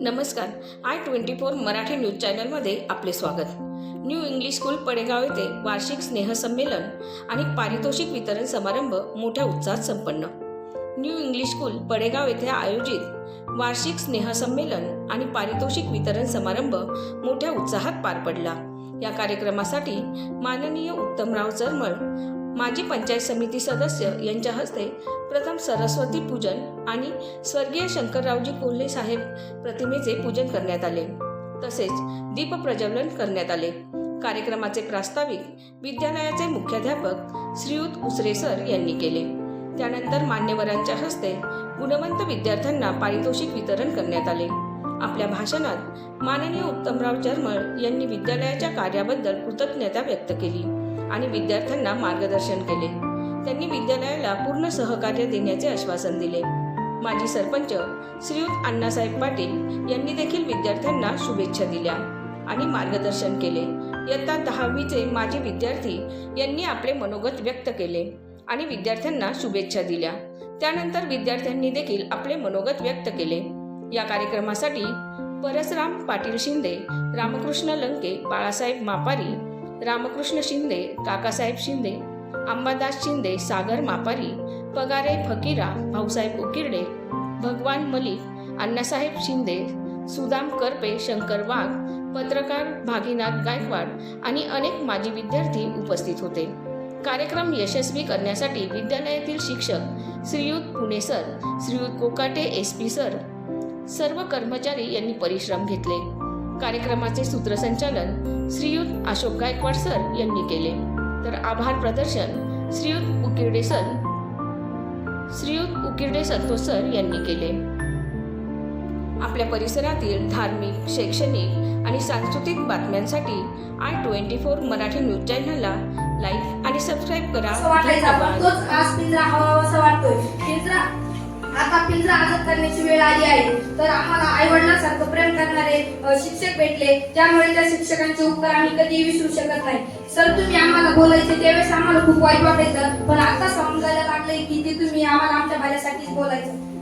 नमस्कार. I twenty four Marathi news चॅनलमध्ये आपले स्वागत. न्यू इंग्लिश स्कूल पडेगाव येथे वार्षिक स्नेहसंमेलन आणि पारितोषिक वितरण समारंभ मोठ्या उत्साहात संपन्न. न्यू इंग्लिश स्कूल पडेगाव येथे आयोजित वार्षिक स्नेहसंमेलन आणि पारितोषिक वितरण समारंभ मोठ्या उत्साहात पार पडला. या कार्यक्रमासाठी माननीय उत्तमराव चरमळ माजी पंचायत समिती सदस्य यांच्या हस्ते प्रथम सरस्वती पूजन आणि स्वर्गीय शंकररावजी कोल्हे साहेब प्रतिमेचे पूजन करण्यात आले. तसेच दीप प्रज्वलन करण्यात आले. कार्यक्रमाचे प्रास्ताविक विद्यालयाचे मुख्याध्यापक श्रीयुत उसरे सर यांनी केले. त्यानंतर मान्यवरांच्या हस्ते गुणवंत विद्यार्थ्यांना पारितोषिक वितरण करण्यात आले. आपल्या भाषणात माननीय उत्तमराव चरमळ यांनी विद्यालयाच्या कार्याबद्दल कृतज्ञता व्यक्त केली. आणि विद्यार्थ्यांना मार्गदर्शन केले. त्यांनी विद्यालयाला पूर्ण सहकार्य देण्याचे आश्वासन दिले. माजी सरपंच श्रीयुत अण्णासाहेब पाटील यांनी देखील विद्यार्थ्यांना शुभेच्छा दिल्या आणि मार्गदर्शन केले. इयत्ता दहावीचे माजी विद्यार्थी यांनी आपले मनोगत व्यक्त केले आणि विद्यार्थ्यांना शुभेच्छा दिल्या. त्यानंतर विद्यार्थ्यांनी देखील आपले मनोगत व्यक्त केले. या कार्यक्रमासाठी परसराम पाटील शिंदे रामकृष्ण लंके बाळासाहेब मापारी रामकृष्ण शिंदे काकासाहेब शिंदे अंबादास शिंदे सागर मापारी पगारे फकीरा भाऊसाहेब उकिरडे भगवान मलिक अण्णासाहेब शिंदे सुदाम करपे शंकर वाघ पत्रकार भागीनाथ गायकवाड आणि अनेक माजी विद्यार्थी उपस्थित होते. कार्यक्रम यशस्वी करण्यासाठी विद्यालयातील शिक्षक Shriyut Pune sir Shriyut Kokate S P sir सर्व कर्मचारी यांनी परिश्रम घेतले. कार्यक्रमाचे सूत्रसंचालन श्रीयुत अशोक गायकवाड सर यांनी केले. तर आभार प्रदर्शन श्रीयुत उकिर्डे सर श्रीयुत उकिर्डे संतोष सर यांनी केले. आपल्या परिसरातील धार्मिक शैक्षणिक आणि सांस्कृतिक बातम्यांसाठी I twenty four Marathi news चॅनलला लाईक आणि सबस्क्राईब करा. असं वाटायचं आपण तोच आज पिंजरा वाटतोय. पिंजरा पिंजरा आजाद करण्याची वेळ आली आहे तर आम्हाला आई वडिलांसारखं प्रेम करणारे शिक्षक भेटले. त्यामुळे त्या शिक्षकांचे उपकार आम्ही कधीही विसरू शकत नाही. सर तुम्ही आम्हाला बोलायचे त्यावेळेस आम्हाला खूप वाईट वाटायचं. पण आता समजायला लागलंय की ते तुम्ही आम्हाला आमच्या भल्यासाठीच बोलायचं.